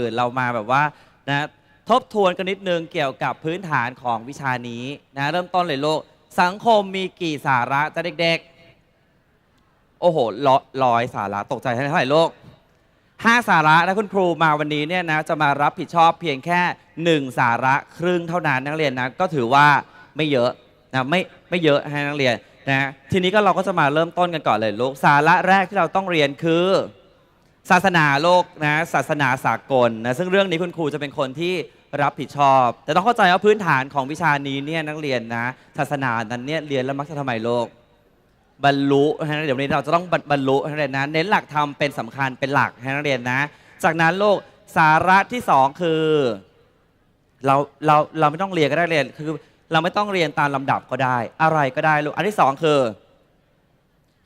อื่นเรามาแบบว่านะทบทวนกันนิดนึงเกี่ยวกับพื้นฐานของวิชานี้นะเริ่มต้นเลยลูกสังคมมีกี่สาระจะเด็กๆ โอ้โหร้อยสาระตกใจเท่าไหร่ลูกห้าสาระนะคุณครูมาวันนี้เนี่ยนะจะมารับผิดชอบเพียงแค่หนึ่งสาระครึ่งเท่านั้นนักเรียนนะก็ถือว่าไม่เยอะนะไม่ไม่เยอะให้นักเรียนนะทีนี้ก็เราก็จะมาเริ่มต้นกันก่อนเลยลูกสาระแรกที่เราต้องเรียนคือ ศาสนาโลกนะศาสนาสากลนะซึ่งเรื่องนี้คุณครูจะเป็นคนที่รับผิดชอบ แต่ต้องเข้าใจว่าพื้นฐานของวิชานี้เนี่ยนักเรียนนะ ศาสนานั้นเนี่ยเรียนแล้วมักจะทำไมโลก บรรลุนะเดี๋ยววันนี้เราจะต้องบรรลุนักเรียนนะเน้นหลักธรรมเป็นสำคัญเป็นหลักให้นักเรียนนะ จากนั้นโลกสาระที่สองคือเราเราเราไม่ต้องเรียนก็ได้เรียนคือเราไม่ต้องเรียนตามลำดับก็ได้ อะไรก็ได้ลูกอันที่สองคือ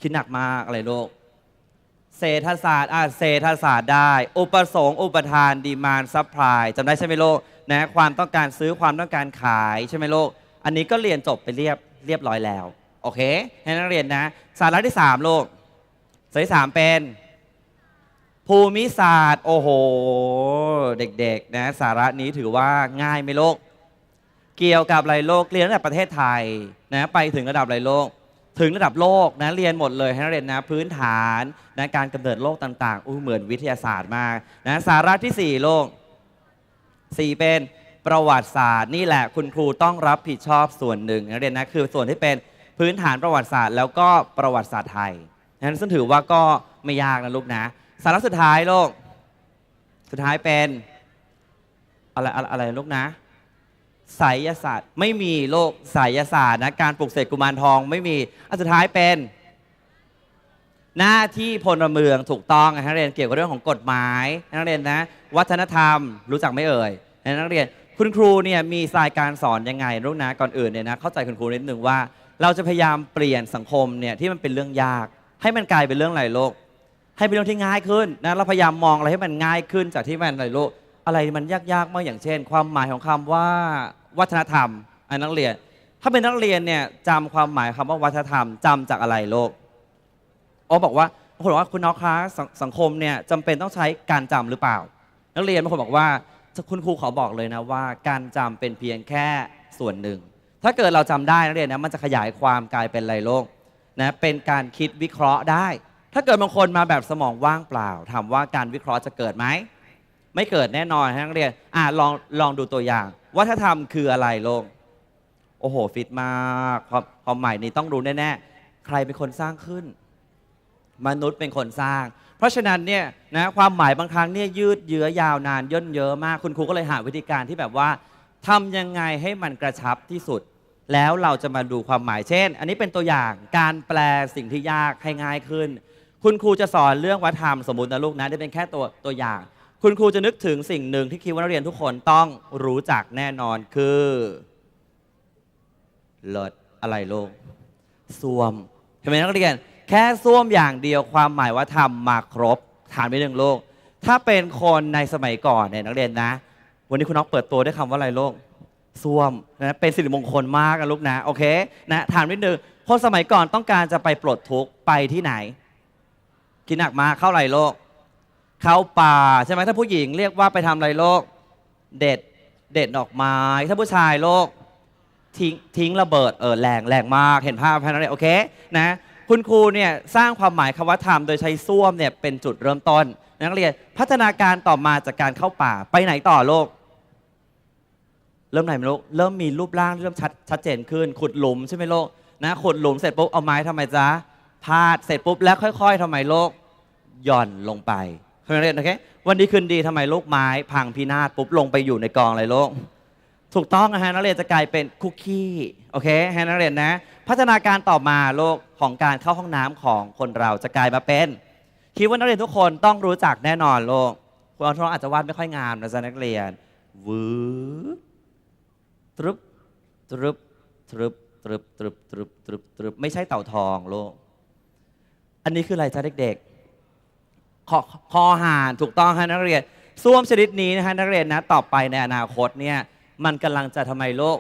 คิดหนักมากอะไรโลก เศรษฐศาสตร์อะเศรษฐศาสตร์ได้ อุปสงค์อุปทานดีมานซัพพลายจำได้ใช่ไหมโลกนะความต้องการซื้อความต้องการขายใช่ไหมโลก อันนี้ก็เรียนจบไปเรียบเรียบร้อยแล้ว โอเค ให้นักเรียนนะ สาระที่ 3 โลกสาระที่สามเป็น ภูมิศาสตร์ โอ้โห เด็กๆนะสาระนี้ถือว่าง่ายไหมโลก เกี่ยวกับอะไรโลกเรียนตั้งแต่ประเทศไทยนะไปถึงระดับอะไรโลก ถึงระดับโลกนะเรียนหมดเลยให้นักเรียนนะพื้นฐานนะการกำเนิดโลกต่างๆอู้เหมือนวิทยาศาสตร์มากนะสาระที่ 4 โลก 4 เป็นประวัติศาสตร์นี่แหละคุณครูต้องรับผิดชอบส่วนหนึ่งนักเรียนนะคือส่วนที่เป็นพื้นฐานประวัติศาสตร์ แล้วก็ประวัติศาสตร์ไทยนั้นซึ่งถือว่าก็ไม่ยากนะลูกนะ สาระสุดท้ายโลก สุดท้ายเป็นอะไรอะไรลูกนะ ไสยศาสตร์ไม่มีโลกไสยศาสตร์นะการปลุกเสกกุมารทองไม่มีอันสุดท้ายเป็น หน้าที่พลเมืองถูกต้องนะนักเรียนเกี่ยวกับเรื่องของกฎหมายนักเรียนนะ วัฒนธรรมรู้จักไม่เอ่ยนักเรียนคุณครูเนี่ยมีสายการสอนยังไงลูกนะก่อนอื่นเนี่ยนะเข้าใจคุณครูนิดนึงว่า เราจะพยายามเปลี่ยนสังคมเนี่ยที่มันเป็นเรื่องยาก ให้มันกลายเป็นเรื่องอะไรโลก ให้เป็นเรื่องที่ง่ายขึ้นนะเราพยายามมองอะไรให้มันง่ายขึ้นจากที่มันอะไรโลก อะไรมันยากๆมากอย่างเช่น ความหมายของคำว่าวัฒนธรรมอันนักเรียน ถ้าเป็นนักเรียนเนี่ยจำความหมายคำว่าวัฒนธรรมจำจากอะไรโลกอ๋อบอกว่าบางคนบอกว่าคุณน้องคะสสังคมเนี่ยจำเป็นต้องใช้การจำหรือเปล่า นักเรียนบางคนบอกว่าคุณครูขอบอกเลยนะว่า การจำเป็นเพียงแค่ส่วนหนึ่ง ถ้าเกิดเราจำได้นักเรียนนะมันจะขยายความกลายเป็นอะไรโลกนะเป็นการคิดวิเคราะห์ได้ ถ้าเกิดบางคนมาแบบสมองว่างเปล่าถามว่าการวิเคราะห์จะเกิดไหม ไม่เกิดแน่นอนนักเรียนอ่าลองลองดูตัวอย่าง วัฒนธรรมคืออะไรลกโอ้โห ฟิตมากความความหมายนี้ต้องรู้แน่ๆ ใครเป็นคนสร้างขึ้น มนุษย์เป็นคนสร้าง เพราะฉะนั้นเนี่ยนะความหมายบางครั้งเนี่ยยืดเยื้อยาวนานย่นเยอะมากคุณครูก็เลยหาวิธีการที่แบบว่าทำยังไงให้มันกระชับที่สุด แล้วเราจะมาดูความหมายเช่น อันนี้เป็นตัวอย่างการแปลสิ่งที่ยากให้ง่ายขึ้น คุณครูจะสอนเรื่องวัฒนธรรมสมมตินะลูกนะได้เป็นแค่ตัวตัวอย่าง คุณครูจะนึกถึงสิ่งหนึ่งที่คิดว่านักเรียนทุกคนต้องรู้จักแน่นอนคือเลิศอะไรลูกส้วมเห็นไหมนักเรียน แค่ส้วมอย่างเดียวความหมายว่าทำมาครบฐานไปหนึ่งโลก ถ้าเป็นคนในสมัยก่อนเนี่ยนักเรียนนะ วันนี้คุณน้องเปิดตัวด้วยคำว่าอะไรโลกส้วมนะเป็นสิริมงคลมากนะลูกนะโอเคนะถามนิดนึงคนสมัยก่อนต้องการจะไปปลดทุกข์ไปที่ไหนคิดหนักมาเข้าไรโลก เข้าป่าใช่ไหมถ้าผู้หญิงเรียกว่าไปทำอะไรโลก เด็ดเด็ดดอกไม้ ถ้าผู้ชายโลกทิ้งทิ้งระเบิดเออแรงแรงมากเห็นภาพแค่นั้นเลยโอเคนะคุณครูเนี่ยสร้างความหมายคำว่าธรรมโดยใช้ส้วมเนี่ยเป็นจุดเริ่มต้น นักเรียนพัฒนาการต่อมาจากการเข้าป่าไปไหนต่อโลก เริ่มไหนไม่รู้เริ่มมีรูปร่างเริ่มชัดชัดเจนขึ้น ขุดหลุมใช่ไหมโลกนะขุดหลุมเสร็จปุ๊บเอาไม้ทำไมจ๊ะพาดเสร็จปุ๊บแล้วค่อย ๆทำไมโลกหย่อนลงไป เพื่อนเรียนโอเควันดีคืนดีทำไมโลกไม้พังพินาศปุ๊บลงไปอยู่ในกองอะไรโลกถูกต้องนะฮะนักเรียนจะกลายเป็นคุกกี้โอเคให้นักเรียนนะ พัฒนาการต่อมาโลกของการเข้าห้องน้ำของคนเราจะกลายมาเป็น คิดว่านักเรียนทุกคนต้องรู้จักแน่นอนโลกคุณอัลทรอาจจะวาดไม่ค่อยงามนะจ๊ะนักเรียนวืบตรึบตรึบตรึบตรึบตรึบตรึบตรึบตรึบไม่ใช่เต่าทองโลก อันนี้คืออะไรจ๊ะเด็กๆ คอคอหานถูกต้องฮะนักเรียนส้วมชนิดนี้นะฮะนักเรียนนะต่อไปในอนาคตเนี่ยมันกำลังจะทำไมโลก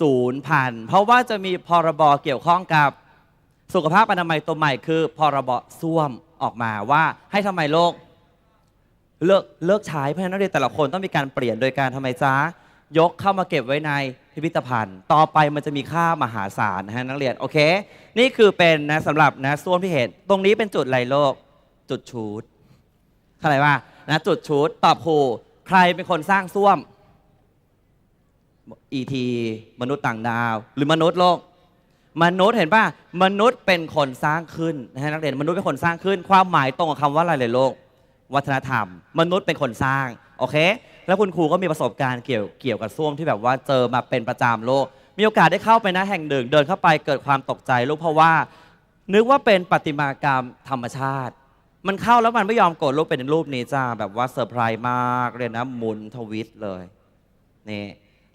ศูนย์พันเพราะว่าจะมีพรบเกี่ยวข้องกับสุขภาพอนามัยตัวใหม่คือ พรบส้วมออกมาว่าให้ทำไมโลกเลิกเลิกใช้เพราะฉะนั้นนักเรียนแต่ละคนต้องมีการเปลี่ยนโดยการทำไมจ้ายกเข้ามาเก็บไว้ในพิพิธภัณฑ์ ต่อไปมันจะมีค่ามหาศาลนะฮะนักเรียนโอเค นี่คือเป็นนะสำหรับนะส้วมที่เห็น ตรงนี้เป็นจุดไหลโลก จุดชูด เข้าใจป่ะนะจุดชูดตอบครูใครเป็นคนสร้างส้วม ET มนุษย์ต่างดาว หรือมนุษย์โลก มนุษย์เห็นป่ะมนุษย์เป็นคนสร้างขึ้นนะฮะนักเรียนมนุษย์เป็นคนสร้างขึ้น ความหมายตรงกับคำว่าอะไรเลยโลก วัฒนธรรม มนุษย์เป็นคนสร้างโอเค แล้วคุณครูก็มีประสบการณ์เกี่ยวเกี่ยวกับส้วมที่แบบว่าเจอมาเป็นประจำโลก มีโอกาสได้เข้าไปนะแห่งหนึ่ง เดินเข้าไปเกิดความตกใจลูกเพราะว่า นึกว่าเป็นประติมากรรมธรรมชาติ มันเข้าแล้วมันไม่ยอมกดรูปเป็นรูปนี้จ้าแบบว่าเซอร์ไพรส์มากเลยนะหมุนทวิตเลยนี่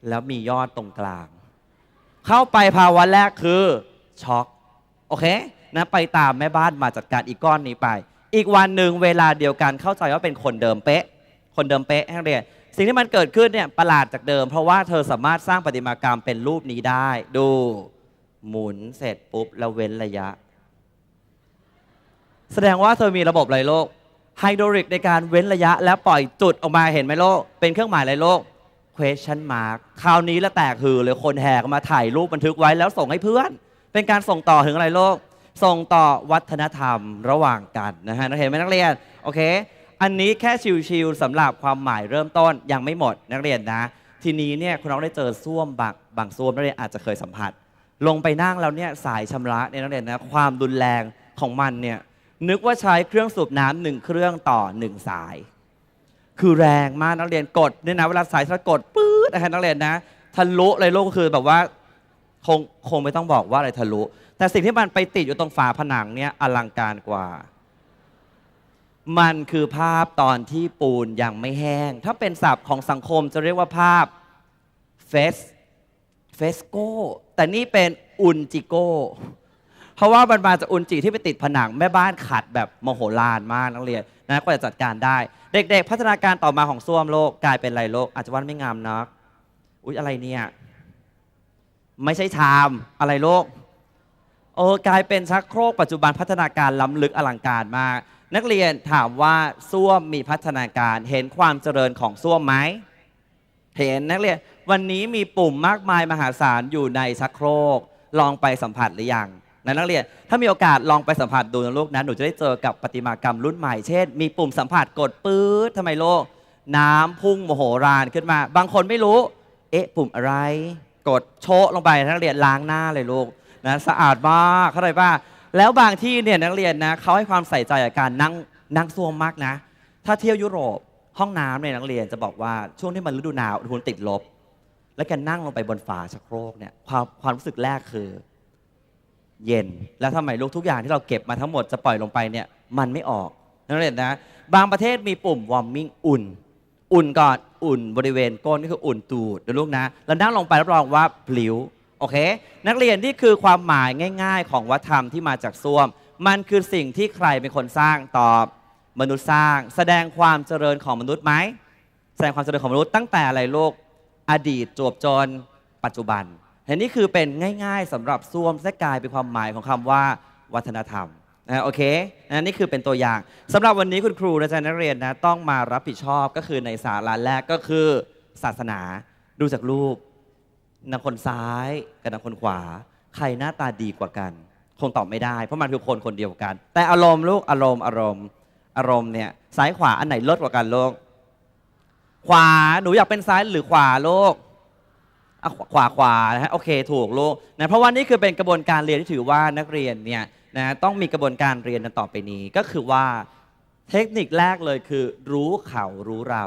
แล้วมียอดตรงกลาง เข้าไปภาวะแรกคือช็อกโอเคนะไปตามแม่บ้านมาจัดการอีกก้อนนี้ไป อีกวันหนึ่งเวลาเดียวกันเข้าใจว่าเป็นคนเดิมเป๊ะ คนเดิมเป๊ะให้นักเรียนสิ่งที่มันเกิดขึ้นเนี่ยประหลาดจากเดิม เพราะว่าเธอสามารถสร้างประติมากรรมเป็นรูปนี้ได้ ดูหมุนเสร็จปุ๊บแล้วเว้นระยะ แสดงว่าเธอมีระบบไรโลกไฮโดริกในการเว้นระยะ แล้วปล่อยจุดออกมาเห็นไหมโลก เป็นเครื่องหมายไรโลก question mark คราวนี้แล้วแตกฮือเลยคนแห่กมาถ่ายรูปบันทึกไว้แล้วส่งให้เพื่อน เป็นการส่งต่อถึงอะไรโลก ส่งต่อวัฒนธรรมระหว่างกันนะฮะนักเรียนไหมนักเรียนโอเค อันนี้แค่ชิวๆสำหรับความหมายเริ่มต้นยังไม่หมดนักเรียนนะ ทีนี้เนี่ยคุณน้องได้เจอส้วมบางบางส้วมนักเรียนอาจจะเคยสัมผัส ลงไปนั่งแล้วเนี่ยสายชำระเนี่ยนักเรียนนะความรุนแรงของมันเนี่ย นึกว่าใช้เครื่องสูบน้ำหนึ่งเครื่องต่อหนึ่งสาย คือแรงมากนักเรียนกดเนี่ยนะเวลาสายถ้ากดปื๊ดนะฮะนักเรียนนะทะลุเลยโลกก็คือแบบว่าคงคงไม่ต้องบอกว่าอะไรทะลุ แต่สิ่งที่มันไปติดอยู่ตรงฝาผนังเนี่ยอลังการกว่า มันคือภาพตอนที่ปูนยังไม่แห้ง ถ้าเป็นศัพท์ของสังคมจะเรียกว่าภาพเฟสเฟสโกแต่นี่เป็นอุนจิโก ราะว่ามันมาจากอุนจิที่ไปติดผนังแม่บ้านขัดแบบโมโหลานมากนักเรียนนะกว่าจะจัดการได้ เด็ก ๆ พัฒนาการต่อมาของส้วมโลกกลายเป็นไรโลก อาจจะว่าไม่งามนักอุ๊ยอะไรเนี่ยไม่ใช่ชามอะไรโลกเออกลายเป็นชักโครกปัจจุบันพัฒนาการล้ำลึกอลังการมาก นักเรียนถามว่าส้วมมีพัฒนาการเห็นความเจริญของส้วมไหมเห็นนักเรียนวันนี้มีปุ่มมากมายมหาศาลอยู่ในชักโครกลองไปสัมผัสหรือยัง นะนักเรียน ถ้ามีโอกาสลองไปสัมผัสดูนะลูกนะหนูจะได้เจอกับประติมากรรมรุ่นใหม่เช่น มีปุ่มสัมผัสกดปื๊ดทำไมโลก น้ำพุ่งโมโหรานขึ้นมา บางคนไม่รู้ เอ๊ะ ปุ่มอะไร กดโชะลงไปนักเรียนล้างหน้าเลยลูกนะสะอาดมากเข้าใจป่ะแล้วบางที่เนี่ยนักเรียนนะเขาให้ความใส่ใจกับการนั่งนั่งซ่วมมากนะ ถ้าเที่ยวยุโรปห้องน้ำเนี่ยนักเรียนจะบอกว่าช่วงที่มันฤดูหนาวอุณหภูมิติดลบ แล้วแกนั่งลงไปบนฝาชักโครกเนี่ยความความรู้สึกแรกคือ เย็น แล้วทำไมลูกทุกอย่างที่เราเก็บมาทั้งหมดจะปล่อยลงไปเนี่ยมันไม่ออกนักเรียนนะบางประเทศมีปุ่มวอร์มมิ่งอุ่น อุ่นก่อนอุ่นบริเวณก้นนี่คืออุ่นตูดนะลูกนะแล้วนั่งลงไปรับรองว่าพลิ้วโอเค นักเรียนนี่คือความหมายง่าย ๆ ของวัฒนธรรมที่มาจากส้วม มันคือสิ่งที่ใครเป็นคนสร้างตอบมนุษย์สร้าง แสดงความเจริญของมนุษย์ไหมแสดงความเจริญของมนุษย์ตั้งแต่อะไรโลกอดีตจวบจนปัจจุบัน เห็นนี่คือเป็นง่ายๆสำหรับส้วมและกลายเป็นความหมายของคำว่าวัฒนธรรมนะโอเคนะนี่คือเป็นตัวอย่างสำหรับวันนี้คุณครูนะอาจ๊ะนักเรียนนะต้องมารับผิดชอบก็คือในสาระแรกก็คือศาสนา ดูจากรูปนางคนซ้ายกับนางคนขวา ใครหน้าตาดีกว่ากัน คงตอบไม่ได้ เพราะมันคือคนคนเดียวกัน แต่อารมณ์ลูกอารมณ์อารมณ์อารมณ์เนี่ยซ้ายขวาอันไหนลิศกว่ากันลูกขวาหนูอยากเป็นซ้ายหรือขวาโลก อะขวาขวาขวานะฮะโอเคถูกโลกนะเพราะว่านี่คือเป็นกระบวนการเรียนที่ถือว่านักเรียนเนี่ยนะต้องมีกระบวนการเรียนกันต่อไปนี้ก็คือว่าเทคนิคแรกเลยคือรู้เขารู้เรา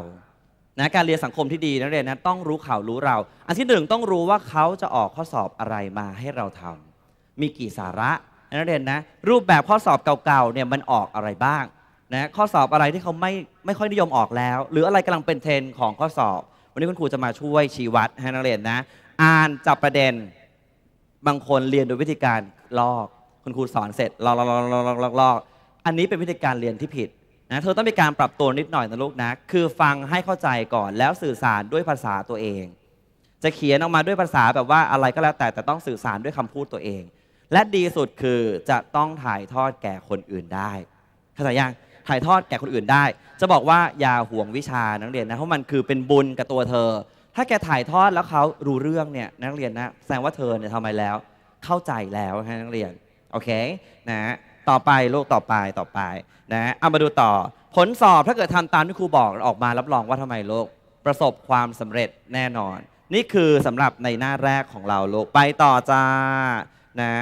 นะการเรียนสังคมที่ดีนักเรียนนะต้องรู้เขารู้เรา อันที่หนึ่งต้องรู้ว่าเขาจะออกข้อสอบอะไรมาให้เราทำมีกี่สาระนักเรียนนะรูปแบบข้อสอบเก่าๆเนี่ยมันออกอะไรบ้างนะข้อสอบอะไรที่เขาไม่ไม่ค่อยนิยมออกแล้ว หรืออะไรกำลังเป็นเทรนของข้อสอบ วันนี้คุณครูจะมาช่วยชี้วัดให้นักเรียนนะ อ่านจับประเด็น บางคนเรียนโดยวิธีการลอก คุณครูสอนเสร็จลอกลอกลอกลอกลอกลอกลอกอันนี้เป็นวิธีการเรียนที่ผิดนะเธอต้องมีการปรับตัวนิดหน่อยนะลูกนะ คือฟังให้เข้าใจก่อนแล้วสื่อสารด้วยภาษาตัวเอง จะเขียนออกมาด้วยภาษาแบบว่าอะไรก็แล้วแต่แต่ต้องสื่อสารด้วยคำพูดตัวเอง และดีสุดคือจะต้องถ่ายทอดแก่คนอื่นได้เข้าใจยัง ถ่ายทอดแก่คนอื่นได้ จะบอกว่าอย่าห่วงวิชานักเรียนนะเพราะมันคือเป็นบุญกับตัวเธอ ถ้าแกถ่ายทอดแล้วเขารู้เรื่องเนี่ยนักเรียนนะแสดงว่าเธอเนี่ยทำไมแล้ว เข้าใจแล้วนะนักเรียนโอเคนะต่อไปโลกต่อไปต่อไปนะเอามาดูต่อ ผลสอบถ้าเกิดทำตามที่ครูบอกออกมารับรองว่าทำไมโลก ประสบความสำเร็จแน่นอน นี่คือสำหรับในหน้าแรกของเราโลกไปต่อจ้านะ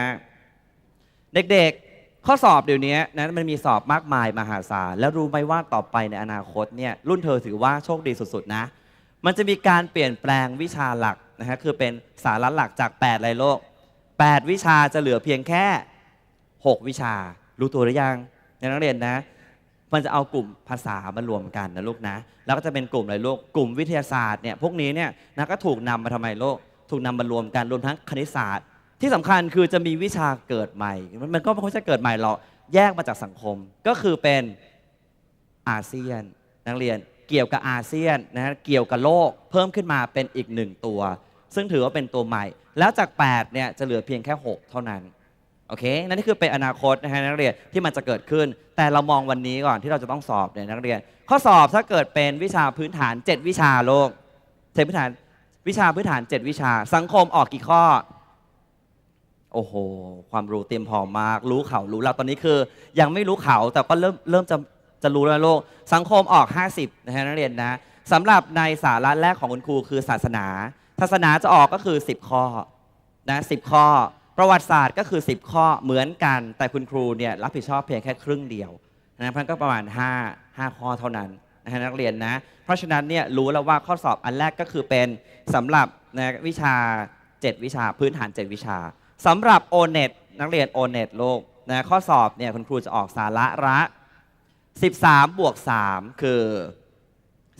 เด็กๆ ข้อสอบเดี๋ยวนี้นะมันมีสอบมากมายมหาศาลแล้วรู้ไหมว่าต่อไปในอนาคตเนี่ยรุ่นเธอถือว่าโชคดีสุดๆนะ มันจะมีการเปลี่ยนแปลงวิชาหลักนะฮะคือเป็นสาระหลักจาก8อะไรโลก 8 วิชาจะเหลือเพียงแค่ 6 วิชา รู้ตัวหรือยังนักเรียนนะ มันจะเอากลุ่มภาษามารวมกันนะลูกนะ แล้วก็จะเป็นกลุ่มอะไรลูกกลุ่มวิทยาศาสตร์เนี่ยพวกนี้เนี่ยนะก็ถูกนำมาทำไมโลก ถูกนำมารวมกันรวมทั้งคณิตศาสตร์ ที่สำคัญคือจะมีวิชาเกิดใหม่ มันก็ไม่ค่อยจะเกิดใหม่หรอกแยกมาจากสังคมก็คือเป็นอาเซียน นักเรียนเกี่ยวกับอาเซียนนะฮะเกี่ยวกับโลกเพิ่มขึ้นมาเป็นอีกหนึ่งตัว ซึ่งถือว่าเป็นตัวใหม่ แล้วจาก8เนี่ยจะเหลือเพียงแค่ 6 เท่านั้นโอเคนั่นคือเป็นอนาคตนะฮะนักเรียนที่มันจะเกิดขึ้น แต่เรามองวันนี้ก่อนที่เราจะต้องสอบเนี่ยนักเรียน ข้อสอบถ้าเกิดเป็นวิชาพื้นฐาน 7 วิชาโลกเทพื้นฐานวิชาพื้นฐาน 7 วิชา สังคมออกกี่ข้อ โอ้โห ความรู้เตรียมพร้อมมาก รู้เขารู้เราตอนนี้คือ ยังไม่รู้เขาแต่ก็เริ่มเริ่มจะจะรู้แล้วโลก สังคมออก 50นะฮะนักเรียนนะสำหรับในสาระแรกของคุณครูคือศาสนา ศาสนาจะออกก็คือ 10 ข้อนะ10ข้อ ประวัติศาสตร์ก็คือ 10 ข้อเหมือนกัน แต่คุณครูเนี่ยรับผิดชอบเพียงแค่ครึ่งเดียวนะเพราะฉะนั้นก็ประมาณ 5 5 ข้อเท่านั้นนะฮะนักเรียนนะ เพราะฉะนั้นเนี่ยรู้แล้วว่าข้อสอบอันแรกก็คือเป็นสำหรับนะวิชา 7 วิชาพื้นฐาน 7 วิชา สำหรับ o n e t นักเรียน o n e t โลกนะข้อสอบเนี่ยคุณครูจะออกสาระละ 13 บวก 3 คือ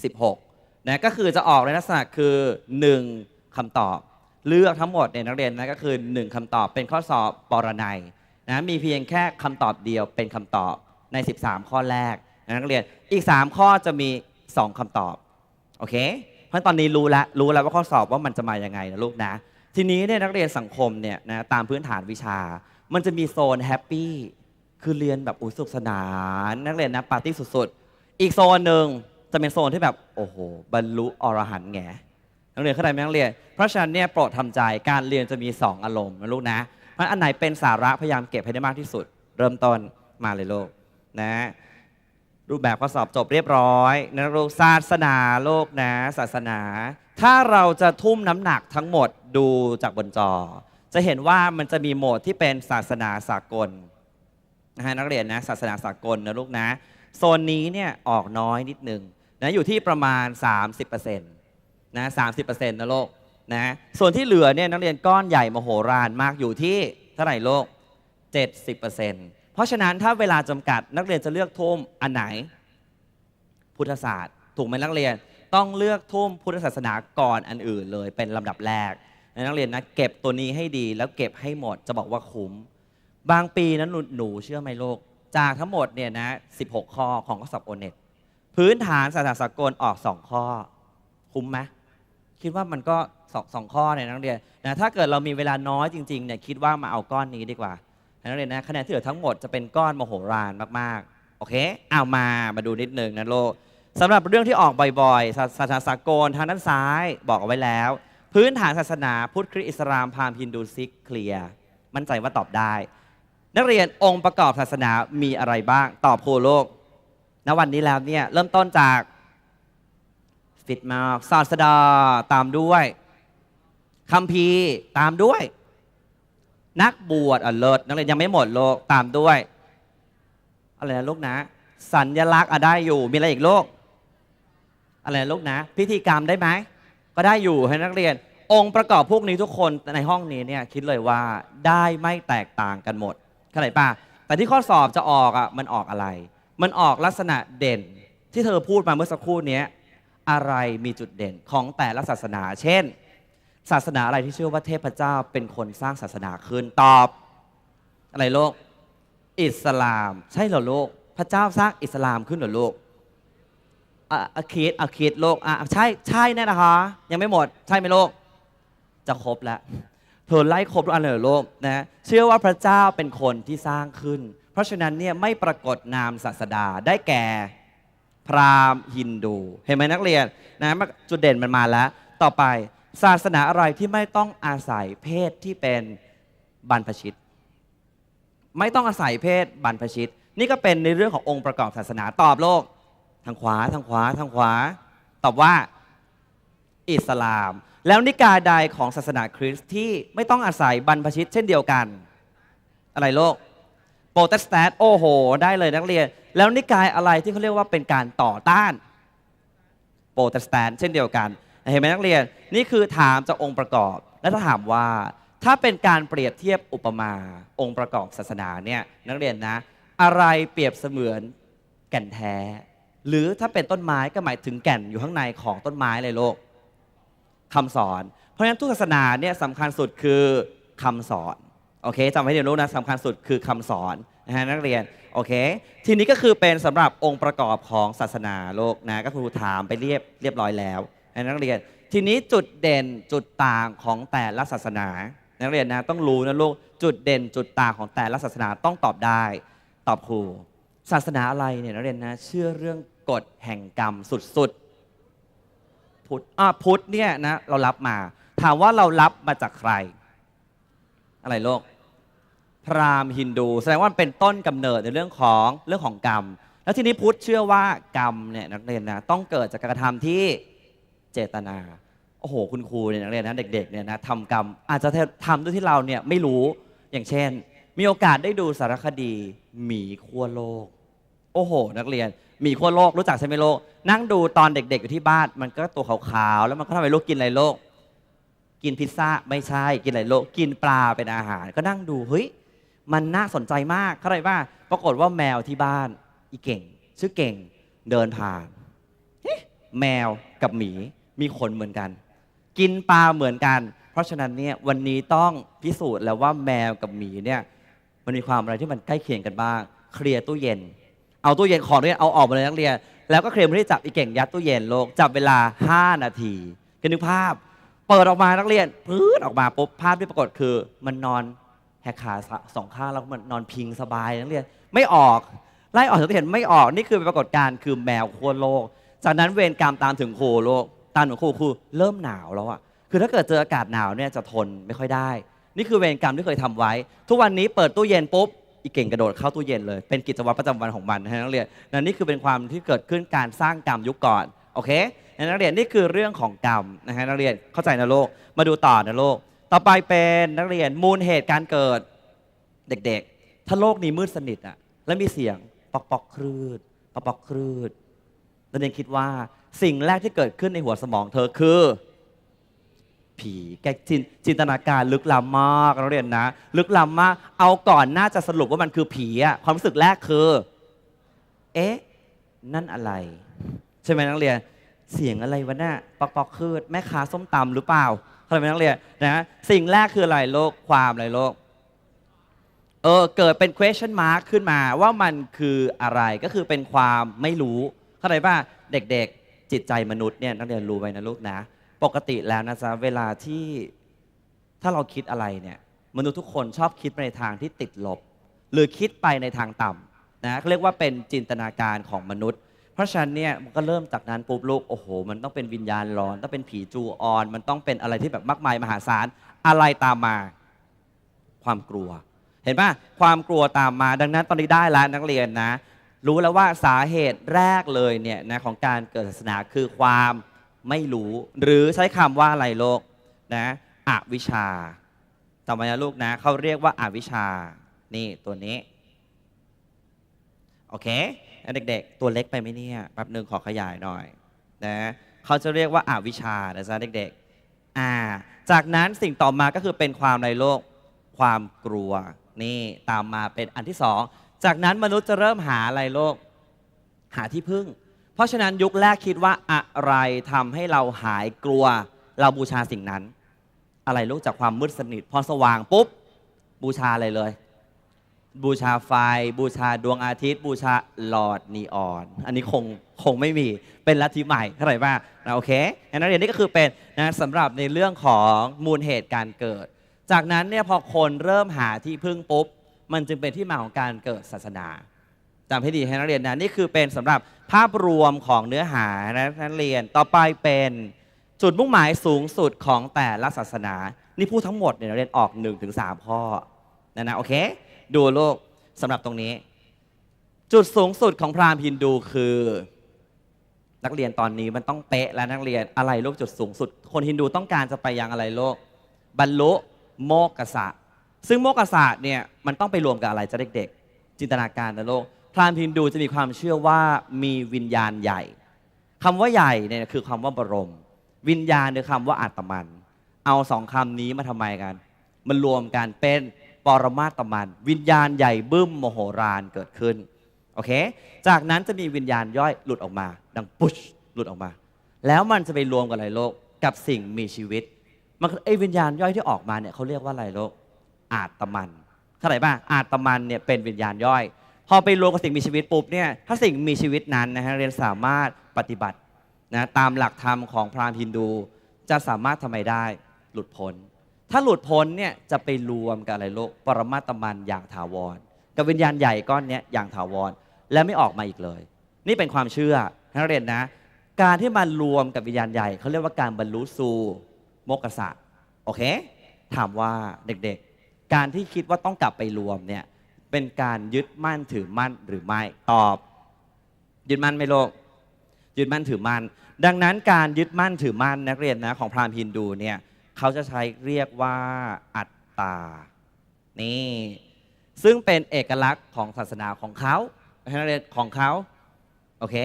16นะก็คือจะออกในลักษณะคือ 1คำตอบ เลือกทั้งหมดเนี่ยนักเรียนนะก็คือ 1คำตอบเป็นข้อสอบปรนัยนะมีเพียงแค่คำตอบเดียวเป็นคำตอบใน 13 ข้อแรกนะนักเรียนอีก 3 ข้อจะมี 2คำตอบโอเคเพราะตอนนี้รู้แล้วรู้แล้วว่าข้อสอบว่ามันจะมาอยังไงนะลูกนะ ทีนี้เนี่ยนักเรียนสังคมเนี่ยนะตามพื้นฐานวิชา มันจะมีโซนแฮปปี้คือเรียนแบบอุ้ยสุขสนาน นักเรียนนะปาร์ตี้สุดๆ อีกโซนหนึ่งจะเป็นโซนที่แบบโอ้โหบรรลุอรหันต์แงนักเรียนเข้าใจไหมนักเรียน เพราะฉะนั้นเนี่ยโปรดทำใจการเรียนจะมี 2 อารมณ์นะลูกนะเพราะอันไหนเป็นสาระพยายามเก็บให้ได้มากที่สุด เริ่มต้นมาเลยลูกนะรูปแบบข้อสอบจบเรียบร้อยนะลูกศาสนาโลกนะ ศาสนา ถ้าเราจะทุ่มน้ำหนักทั้งหมดดูจากบนจอ จะเห็นว่ามันจะมีโหมดที่เป็นศาสนาสากลนะฮะนักเรียนนะศาสนาสากลนะลูกนะ โซนนี้เนี่ยออกน้อยนิดนึงนะอยู่ที่ประมาณ 30%นะ30%นะโลกนะส่วนที่เหลือเนี่ยนักเรียนก้อนใหญ่มโหฬารมากอยู่ที่เท่าไหร่โลก 70%เพราะฉะนั้นถ้าเวลาจำกัดนักเรียนจะเลือกทุ่มอันไหน พุทธศาสตร์ ถูกไหมนักเรียน ต้องเลือกทุ่มพุทธศาสนาก่อนอันอื่นเลยเป็นลำดับแรกนักเรียนนะเก็บตัวนี้ให้ดีแล้วเก็บให้หมดจะบอกว่าคุ้ม บางปีนั้นหนูหนูเชื่อไหมโลก จากทั้งหมดเนี่ยนะ16 ข้อของข้อสอบโอเน็ตพื้นฐานศาสนาสากลออก 2 ข้อ คุ้มไหมคิดว่ามันก็สองสองข้อเนี่ยนักเรียนนะถ้าเกิดเรามีเวลาน้อยจริงๆเนี่ยคิดว่ามาเอาก้อนนี้ดีกว่านักเรียนนะคะแนนที่เหลือทั้งหมดจะเป็นก้อนมโหฬารมากๆโอเคเอามามาดูนิดนึงนะโลก สำหรับเรื่องที่ออกบ่อยๆ ศาสนาสากลทางด้านซ้ายบอกเอาไว้แล้ว พื้นฐานศาสนาพุทธคริสต์อิสลามพราหมณ์ฮินดูซิกเคลียร์มั่นใจว่าตอบได้ นักเรียนองค์ประกอบศาสนามีอะไรบ้าง ตอบครูโลกณวันนี้แล้วเนี่ยเริ่มต้นจากฟิตมาศาสดาตามด้วยคัมภีร์ตามด้วย นักบวชอะเลิศนักเรียนยังไม่หมดโลกตามด้วยอะไรนะลูกนะ สัญญลักษณ์อะได้อยู่มีอะไรอีกโลก อะไรลูกนะ พิธีกรรมได้ไหมก็ได้อยู่ให้นักเรียน องค์ประกอบพวกนี้ทุกคนในห้องนี้เนี่ยคิดเลยว่าได้ไม่แตกต่างกันหมดเข้าใจป่ะแต่ที่ข้อสอบจะออกอะมันออกอะไร มันออกลักษณะเด่นที่เธอพูดมาเมื่อสักครู่นี้อะไรมีจุดเด่นของแต่ละศาสนา เช่น ศาสนาอะไรที่เชื่อว่าเทพเจ้าเป็นคนสร้างศาสนาขึ้นตอบ อะไรโลก อิสลาม ใช่เหรอโลก พระเจ้าสร้างอิสลามขึ้นเหรอโลก อะคิดอะคิดโลกอะใช่ใช่แน่นะคะ ยังไม่หมด ใช่ไหมโลก จะครบแล้วเธอไล่ครบทุกอันเลยเหรอโลกนะเชื่อว่าพระเจ้าเป็นคนที่สร้างขึ้น เพราะฉะนั้นเนี่ยไม่ปรากฏนามศาสดาได้แก่พราหมณ์ฮินดู เห็นไหมนักเรียนนะมันจุดเด่นมันมาแล้ว ต่อไปศาสนาอะไรที่ไม่ต้องอาศัยเพศที่เป็นบรรพชิต ไม่ต้องอาศัยเพศบรรพชิต นี่ก็เป็นในเรื่องขององค์ประกอบศาสนาตอบโลก ทางขวาทางขวาทางขวา ตอบว่าอิสลาม แล้วนิกายใดของศาสนาคริสต์ที่ไม่ต้องอาศัยบรรพชิตเช่นเดียวกัน อะไรโลกโปรเตสแตนต์โอ้โห ได้เลยนักเรียน แล้วนิกายอะไรที่เขาเรียกว่าเป็นการต่อต้านโปรเตสแตนต์เช่นเดียวกัน เห็นไหมนักเรียน นี่คือถามจากองค์ประกอบ และถ้าถามว่าถ้าเป็นการเปรียบเทียบอุปมาองค์ประกอบศาสนาเนี่ยนักเรียนนะ อะไรเปรียบเสมือนแก่นแท้ หรือถ้าเป็นต้นไม้ก็หมายถึงแก่นอยู่ข้างในของต้นไม้เลยโลกคำสอน เพราะฉะนั้นทุกศาสนาเนี่ยสำคัญสุดคือคำสอนโอเคจำไว้เดี๋ยวรู้นะสำคัญสุดคือคำสอนนะฮะนักเรียนโอเค ทีนี้ก็คือเป็นสำหรับองค์ประกอบของศาสนาโลกนะก็คือถามไปเรียบเรียบร้อยแล้วนะนักเรียน ทีนี้จุดเด่นจุดต่างของแต่ละศาสนา นักเรียนนะต้องรู้นะลูกจุดเด่นจุดต่างของแต่ละศาสนาต้องตอบได้ ตอบครูศาสนาอะไรเนี่ยนักเรียนนะเชื่อเรื่อง กฎแห่งกรรมสุดๆ พุทธอะพุทธเนี่ยนะเรารับมา ถามว่าเรารับมาจากใคร อะไรโลก พราหมณ์ฮินดูแสดงว่าเป็นต้นกำเนิดในเรื่องของเรื่องของกรรม แล้วทีนี้พุทธเชื่อว่ากรรมเนี่ยนักเรียนนะต้องเกิดจากการกระทำที่เจตนาโอ้โหคุณครูเนี่ยนักเรียนนะเด็กๆเนี่ยนะทำกรรมอาจจะทำด้วยที่เราเนี่ยไม่รู้อย่างเช่น มีโอกาสได้ดูสารคดีหมีขั้วโลก โอ้โห นักเรียน มีขั้วโลกรู้จักใช่ไหมโลก นั่งดูตอนเด็ก ๆ อยู่ที่บ้านมันก็ตัวขาวๆแล้วมันก็ทำให้ลูกกินอะไรโลก กินพิซซ่าไม่ใช่กินอะไรโลก กินปลาเป็นอาหาร ก็นั่งดูเฮ้ยมันน่าสนใจมากเข้าใจป่ะปรากฏว่าแมวที่บ้านอีเก่ง ชื่อเก่งเดินผ่านแมวกับหมีมีขนเหมือนกัน กินปลาเหมือนกัน เพราะฉะนั้นเนี่ยวันนี้ต้องพิสูจน์แล้วว่าแมวกับหมีเนี่ยมันมีความอะไรที่มันใกล้เคียงกันบ้าง เคลียร์ตู้เย็น เอาตู้เย็นของตู้เย็นเอาออกมาเลยนักเรียน แล้วก็เคลมที่จับอีเก่งยัดตู้เย็นโลกจับเวลา 5 นาทีกันนึกภาพ เปิดออกมานักเรียนพื้นออกมาปุ๊บภาพที่ปรากฏคือ มันนอนแหกขาสองข้างแล้วมันนอนพิงสบายนักเรียนไม่ออกไล่ออกจากตู้เย็นไม่ออกนี่คือเป็นปรากฏการณ์คือแมวขั้วโลก จากนั้นเวรกรรมตามถึงโคโลกตามถึงคคือเริ่มหนาวแล้วอะคือถ้าเกิดเจออากาศหนาวเนี่ยจะทนไม่ค่อยได้ นี่คือเวรกรรมที่เคยทำไว้ ทุกวันนี้เปิดตู้เย็นปุ๊บ อีเก่งกระโดดเข้าตู้เย็นเลย เป็นกิจวัตรประจำวันของมันนะฮะนักเรียนนั่นนี่คือเป็นความที่เกิดขึ้นการสร้างกรรมยุคก่อนโอเคนักเรียนนี่คือเรื่องของกรรมนะฮะนักเรียนเข้าใจนะโลกมาดูต่อนะโลก ต่อไปเป็นนักเรียนมูลเหตุการเกิดเด็กๆ ถ้าโลกนี้มืดสนิทอะแล้วมีเสียงปอกปอกครืดปอกปอกครืดนักเรียนคิดว่าสิ่งแรกที่เกิดขึ้นในหัวสมองเธอคือ ผีแกจินจินตนาการลึกล้ำมากนักเรียนนะ ลึกล้ำมากเอาก่อนน่าจะสรุปว่ามันคือผีอะความรู้สึกแรกคือเอ๊ะนั่นอะไร ใช่ไหมนักเรียน เสียงอะไรวะน่ะปอกปอกคืดแม่ค้าส้มตำหรือเปล่าเข้าใจไหมนักเรียนนะสิ่งแรกคืออะไรโลกความอะไรโลกเออเกิดเป็น question mark ขึ้นมาว่ามันคืออะไรก็คือเป็นความไม่รู้เข้าใจป่ะเด็กๆจิตใจมนุษย์เนี่ยนักเรียนรู้ไว้นะลูกนะ ปกติแล้วนะจ๊ะเวลาที่ถ้าเราคิดอะไรเนี่ยมนุษย์ทุกคนชอบคิดไปในทางที่ติดลบ หรือคิดไปในทางต่ำนะเขาเรียกว่าเป็นจินตนาการของมนุษย์ เพราะฉะนั้นเนี่ยมันก็เริ่มจากนั้นปุ๊บลูกโอ้โห มันต้องเป็นวิญญาณร้อน ต้องเป็นผีจูออน มันต้องเป็นอะไรที่แบบมากมายมหาศาลอะไรตามมา ความกลัว เห็นปะความกลัวตามมาดังนั้นตอนนี้ได้แล้วนักเรียนนะ รู้แล้วว่าสาเหตุแรกเลยเนี่ยนะของการเกิดศาสนาคือความ ไม่รู้ หรือใช้คำว่าอะไรโลกนะอวิชชาจำไว้นะลูกนะเขาเรียกว่าอาวิชชา นี่ตัวนี้ โอเคเด็กๆ ตัวเล็กไปไหมเนี่ยแป๊บหนึ่งขอขยายหน่อยนะเขาจะเรียกว่าอาวิชชานะจ๊ะเด็กๆอ่าจากนั้นสิ่งต่อมาก็คือเป็นความในโลกความกลัว นี่ตามมาเป็นอันที่สอง จากนั้นมนุษย์จะเริ่มหาอะไรโลก หาที่พึ่ง เพราะฉะนั้นยุคแรกคิดว่าอะไรทำให้เราหายกลัว เราบูชาสิ่งนั้น อะไรลูกจากความมืดสนิท พอสว่างปุ๊บ บูชาอะไรเลย บูชาไฟ บูชาดวงอาทิตย์ บูชาหลอดนีออน อันนี้คงคงไม่มีเป็นลัทธิใหม่เข้าใจป่ะนะโอเคอันนั้นเรียนนี่ก็คือเป็นนะสำหรับในเรื่องของมูลเหตุการเกิด จากนั้นเนี่ยพอคนเริ่มหาที่พึ่งปุ๊บ มันจึงเป็นที่มาของการเกิดศาสนา จำให้ดีให้นักเรียนนะนี่คือเป็นสำหรับภาพรวมของเนื้อหานะนักเรียนต่อไปเป็นจุดมุ่งหมายสูงสุดของแต่ละศาสนา นี่พูดทั้งหมดเนี่ยนักเรียนออก1นถึงสข้อนะนะโอเคดูโลกสำหรับตรงนี้ จุดสูงสุดของพราหมณ์ฮินดูคือ นักเรียนตอนนี้มันต้องเป๊ะแล้วนักเรียนอะไรโลกจุดสูงสุด คนฮินดูต้องการจะไปยังอะไรโลก บรรลุโมกขะซึ่งโมกขะเนี่ยมันต้องไปรวมกับอะไรจะเด็กๆจินตนาการนะโลก พราหมณ์ฮินดูจะมีความเชื่อว่ามีวิญญาณใหญ่คำว่าใหญ่เนี่ยคือคำว่าบรม วิญญาณคือคำว่าอาตมัน เอาสองคำนี้มาทำไมกัน มันรวมกันเป็นปรมาตมัน วิญญาณใหญ่บึ้มโมโหรานเกิดขึ้นโอเค จากนั้นจะมีวิญญาณย่อยหลุดออกมา ดังปุ๊ชหลุดออกมา แล้วมันจะไปรวมกับอะไรโลกกับสิ่งมีชีวิต มันไอ้วิญญาณย่อยที่ออกมาเนี่ยเขาเรียกว่าอะไรโลกอาตมันเข้าใจป่ะอาตมันเนี่ยเป็นวิญญาณย่อย อไปรวมกับสิ่งมีชีวิตปุ๊บเนี่ยถ้าสิ่งมีชีวิตนั้นนะฮะเรียนสามารถปฏิบัตินะตามหลักธรรมของพราหมณ์ฮินดู จะสามารถทำไมได้หลุดพ้น ถ้าหลุดพ้นเนี่ยจะไปรวมกับอะไรโลกปรมาตมันอย่างถาวรกับวิญญาณใหญ่ก้อนเนี้ยอย่างถาวรและไม่ออกมาอีกเลย นี่เป็นความเชื่อให้นักเรียนนะ การที่มันรวมกับวิญญาณใหญ่เขาเรียกว่าการบรรลุสู่โมกขสะโอเค ถามว่าเด็กๆ การที่คิดว่าต้องกลับไปรวมเนี่ย เป็นการยึดมั่นถือมั่นหรือไม่ ตอบ ยึดมั่นไหม่โลก ยึดมั่นถือมั่น ดังนั้นการยึดมั่นถือมั่นนักเรียนนะของพราหมณ์ฮินดูเนี่ยเขาจะใช้เรียกว่าอัตตา นี่ ซึ่งเป็นเอกลักษณ์ของศาสนาของเขานักเรียนของเขา โอเค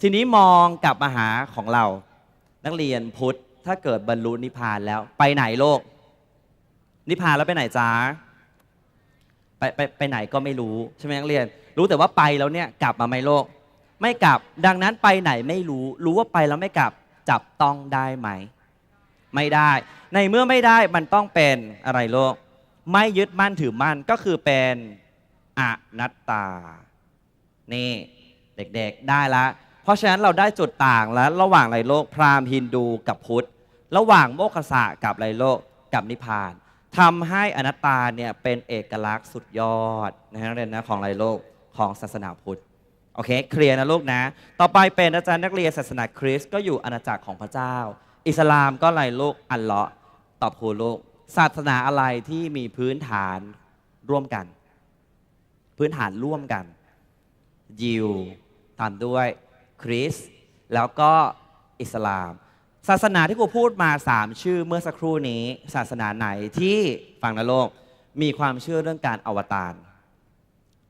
ทีนี้มองกลับมาหาของเรา นักเรียนพุทธถ้าเกิดบรรลุนิพพานแล้วไปไหนโลก นิพพานแล้วไปไหนจ้า ไปไปไปไหนก็ไม่รู้ใช่ไหมนักเรียน รู้แต่ว่าไปแล้วเนี่ยกลับมาไหมโลก ไม่กลับดังนั้นไปไหนไม่รู้ รู้ว่าไปแล้วไม่กลับจับต้องได้ไหม ไม่ได้ ในเมื่อไม่ได้มันต้องเป็นอะไรโลก ไม่ยึดมั่นถือมั่นก็คือเป็นอนัตตา นี่เด็กๆได้ละ เพราะฉะนั้นเราได้จุดต่างแล้วระหว่างไรโลกพราหมณ์ฮินดูกับพุทธ ระหว่างโมคคสะกับไรโลกกับนิพพาน ทำให้อนัตตาเนี่ยเป็นเอกลักษณ์สุดยอดนะฮะนักเรียนนะของไรโลกของศาสนาพุทธโอเคเคลียร์นะลูกนะ ต่อไปเป็นอาจารย์นักเรียนศาสนาคริสต์ก็อยู่อาณาจักรของพระเจ้า อิสลามก็ไรโลกอัลเลาะตอบครูลูกศาสนาอะไรที่มีพื้นฐานร่วมกัน พื้นฐานร่วมกัน ยิวตามด้วยคริสต์แล้วก็อิสลาม ศาสนาที่ครูพูดมา 3 ชื่อเมื่อสักครู่นี้ ศาสนาไหนที่ฟังนะโลก มีความเชื่อเรื่องการอวตาร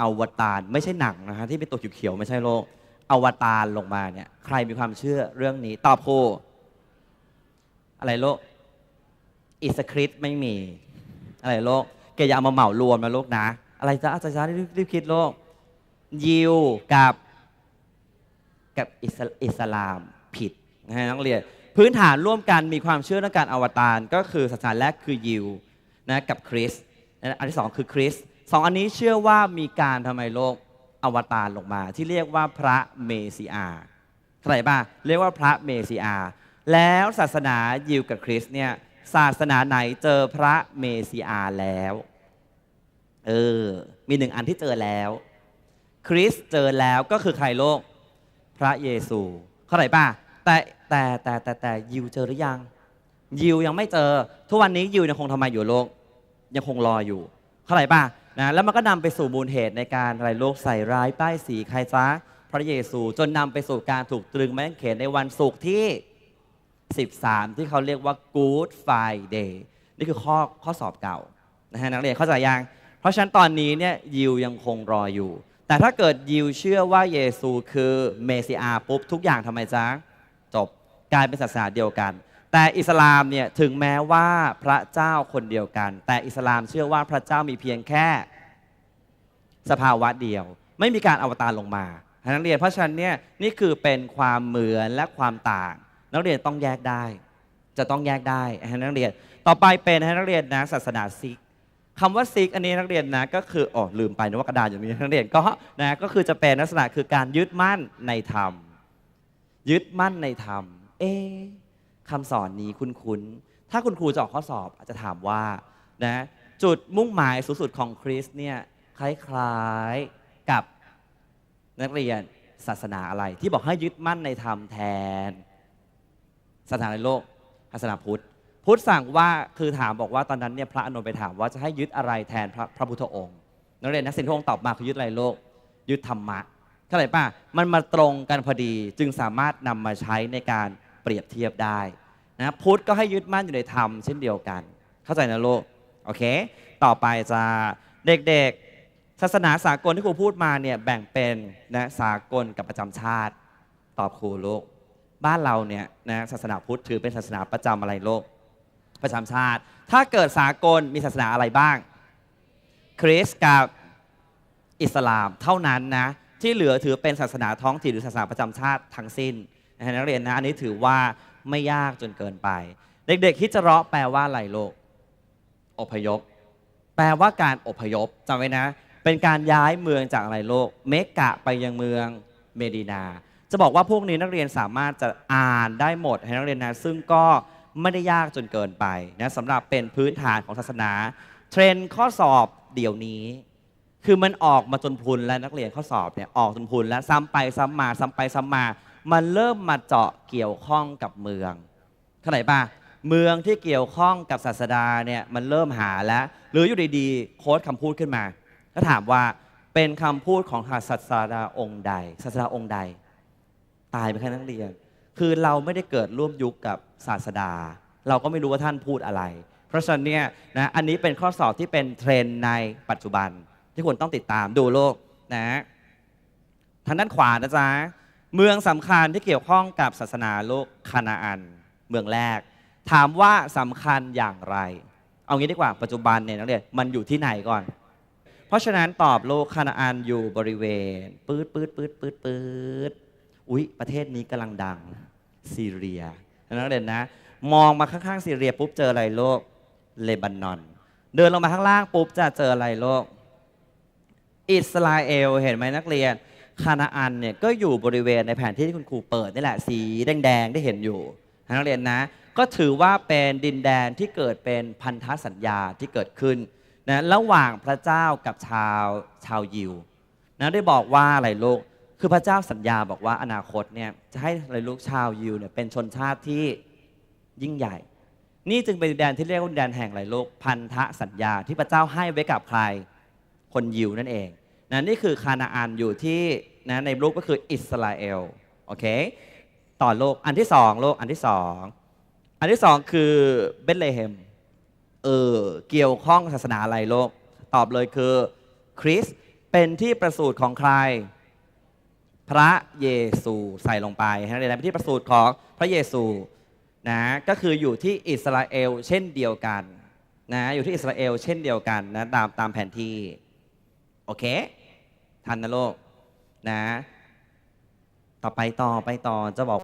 อวตารไม่ใช่หนังนะฮะที่เป็นตัวเขียวๆไม่ใช่โลก อวตารลงมาเนี่ย ใครมีความเชื่อเรื่องนี้ ตอบครูอะไรโลก อิสคริตไม่มี อะไรโลกแกอย่าเอามาเหมารวมนะโลกนะ อะไรจ้าอาจารย์รีบคิดโลก ยิวกับกับอิสลามผิดนะฮะนักเรียน พื้นฐานร่วมกันมีความเชื่อเรื่องการอวตารก็คือศาสนาแรกคือยิวนะกับคริสต์อันที่สองคือคริสต์สองอันนี้เชื่อว่ามีการทำไมโลกอวตารลงมา ที่เรียกว่าพระเมสสิอาเข้าใจป่ะเรียกว่าพระเมสสิอาแล้วศาสนายิวกับคริสต์เนี่ยศาสนาไหนเจอพระเมสสิอาแล้วเออมีหนึ่งอันที่เจอแล้ว คริสเจอแล้วก็คือใครโลกพระเยซูเข้าใจป่ะแต่ แต่แต่แต่แต่ยิวเจอหรือยัง ยิวยังไม่เจอ ทุกวันนี้ยิวยังคงทำไมอยู่โลก ยังคงรออยู่ เข้าใจป่ะนะแล้วมันก็นำไปสู่มูลเหตุในการอะไรโลกใส่ร้ายป้ายสีใครจ้าพระเยซูจนนำไปสู่การถูกตรึงไม้กางเขนในวันศุกร์ที่ 13 ที่เขาเรียกว่า Good Friday นี่คือข้อข้อสอบเก่านะฮะนักเรียนเข้าใจยังเพราะฉะนั้นตอนนี้เนี่ยยิวยังคงรออยู่ แต่ถ้าเกิดยิวเชื่อว่าเยซูคือเมสสิอาปุ๊บทุกอย่างทำไมจ๊ะ จบกลายเป็นศาสนาเดียวกัน แต่อิสลามเนี่ยถึงแม้ว่าพระเจ้าคนเดียวกัน แต่อิสลามเชื่อว่าพระเจ้ามีเพียงแค่ สภาวะเดียว ไม่มีการอวตารลงมานักเรียนเพราะฉะนั้นเนี่ยนี่คือเป็นความเหมือนและความต่าง นักเรียนต้องแยกได้ จะต้องแยกได้นักเรียนต่อไปเป็นนักเรียนนะศาสนาซิกคำว่าซิกอันนี้นักเรียนนะก็คืออ๋อลืมไปนะว่ากระดาษอยู่นี้นักเรียนก็นะก็คือจะเป็นลักษณะคือการยึดมั่นในธรรม ยึดมั่นในธรรม เอ๊คำสอนนี้คุ้นๆ ถ้าคุณครูจะออกข้อสอบอาจจะถามว่านะจุดมุ่งหมายสูงสุดของคริสเนี่ยคล้ายๆกับนักเรียนศาสนาอะไร ที่บอกให้ยึดมั่นในธรรมแทนศาสนาในโลกศาสนาพุทธ พุทธสั่งว่าคือถามบอกว่าตอนนั้นเนี่ยพระอานนท์ไปถามว่าจะให้ยึดอะไรแทนพระพระพุทธองค์นักเรียนนักสินพระองค์ตอบมาคือยึดอะไรโลก ยึดธรรมะ เข้าใจป่ะมันมาตรงกันพอดีจึงสามารถนำมาใช้ในการเปรียบเทียบได้นะพุทธก็ให้ยึดมั่นอยู่ในธรรมเช่นเดียวกัน เข้าใจนะโลกโอเค ต่อไปจะเด็กๆศาสนาสากลที่ครูพูดมาเนี่ยแบ่งเป็นนะสากลกับประจำชาติ ตอบครูโลกบ้านเราเนี่ยนะศาสนาพุทธถือเป็นศาสนาประจำอะไรโลก ประจำชาติ ถ้าเกิดสากลมีศาสนาอะไรบ้าง คริสต์กับอิสลามเท่านั้นนะ ที่เหลือถือเป็นศาสนาท้องถิ่นหรือศาสนาประจำชาติทั้งสิ้นนักเรียนนะอันนี้ถือว่าไม่ยากจนเกินไป เด็กๆฮิจเราะแปลว่าอะไรโลก อพยพ แปลว่าการอพยพจำไว้นะ เป็นการย้ายเมืองจากอะไรโลก เมกะไปยังเมืองเมดินา จะบอกว่าพวกนี้นักเรียนสามารถจะอ่านได้หมดให้นักเรียนนะซึ่งก็ไม่ได้ยากจนเกินไปนะสำหรับเป็นพื้นฐานของศาสนา เทรนข้อสอบเดี๋ยวนี้ คือมันออกมาจนพุนแล้วนักเรียนข้อสอบเนี่ยออกจนพุนแล้วซ้ำไปซ้ำมาซ้ำไปซ้ำมา มันเริ่มมาเจาะเกี่ยวข้องกับเมืองเข้าใจป่ะเมืองที่เกี่ยวข้องกับศาสดาเนี่ยมันเริ่มหาแล้ว หรืออยู่ดีๆโค้ดคำพูดขึ้นมา ก็ถามว่าเป็นคำพูดของศาสดาองค์ใด ศาสดาองค์ใด ตายไปแค่นักเรียน คือเราไม่ได้เกิดร่วมยุคกับศาสดา เราก็ไม่รู้ว่าท่านพูดอะไร เพราะฉะนั้นเนี่ยนะอันนี้เป็นข้อสอบที่เป็นเทรนในปัจจุบัน ที่ควรต้องติดตามดูโลกนะทางด้านขวานะจ๊ะเมืองสำคัญที่เกี่ยวข้องกับศาสนาโลกคานาอัน เมืองแรก ถามว่าสำคัญอย่างไร เอางี้ดีกว่าปัจจุบันเนี่ยนักเรียนมันอยู่ที่ไหนก่อน เพราะฉะนั้นตอบโลกคานาอันอยู่บริเวณปืดปืดปืดปืดปืดอุ๊ย ประเทศนี้กำลังดังซีเรียนักเรียนนะ มองมาข้างๆซีเรียปุ๊บเจออะไรโลกเลบานอน เดินลงมาข้างล่างปุ๊บจะเจออะไรโลก อิสราเอลเห็นไหมนักเรียนคานาอันเนี่ยก็อยู่บริเวณในแผนที่ที่คุณครูเปิดนี่แหละสีแดงๆได้เห็นอยู่นักเรียนนะ ก็ถือว่าเป็นดินแดนที่เกิดเป็นพันธสัญญาที่เกิดขึ้นนะระหว่างพระเจ้ากับชาวชาวยิวนะได้บอกว่าอะไรลูกคือพระเจ้าสัญญาบอกว่าอนาคตเนี่ยจะให้อะไรลูกชาวยิวเนี่ยเป็นชนชาติที่ยิ่งใหญ่ นี่จึงเป็นดินแดนที่เรียกว่าดินแดนแห่งอะไรลูกพันธสัญญาที่พระเจ้าให้ไว้กับใคร คนยิวนั่นเองนะนี่คือคานาอันอยู่ที่นะในรูปก็คืออิสราเอลโอเคต่อโลกอันที่สองโลกอันที่สองอันที่สองคือเบธเลเฮมเออเกี่ยวข้องศาสนาอะไรโลก ตอบเลยคือคริสเป็นที่ประสูติของใคร พระเยซูใส่ลงไปนะเรียนเป็นที่ประสูติของพระเยซูนะก็คืออยู่ที่อิสราเอลเช่นเดียวกันนะอยู่ที่อิสราเอลเช่นเดียวกันนะตามตามแผนที่ โอเค ทันนะโลกนะ ต่อไปต่อไปต่อจะบอก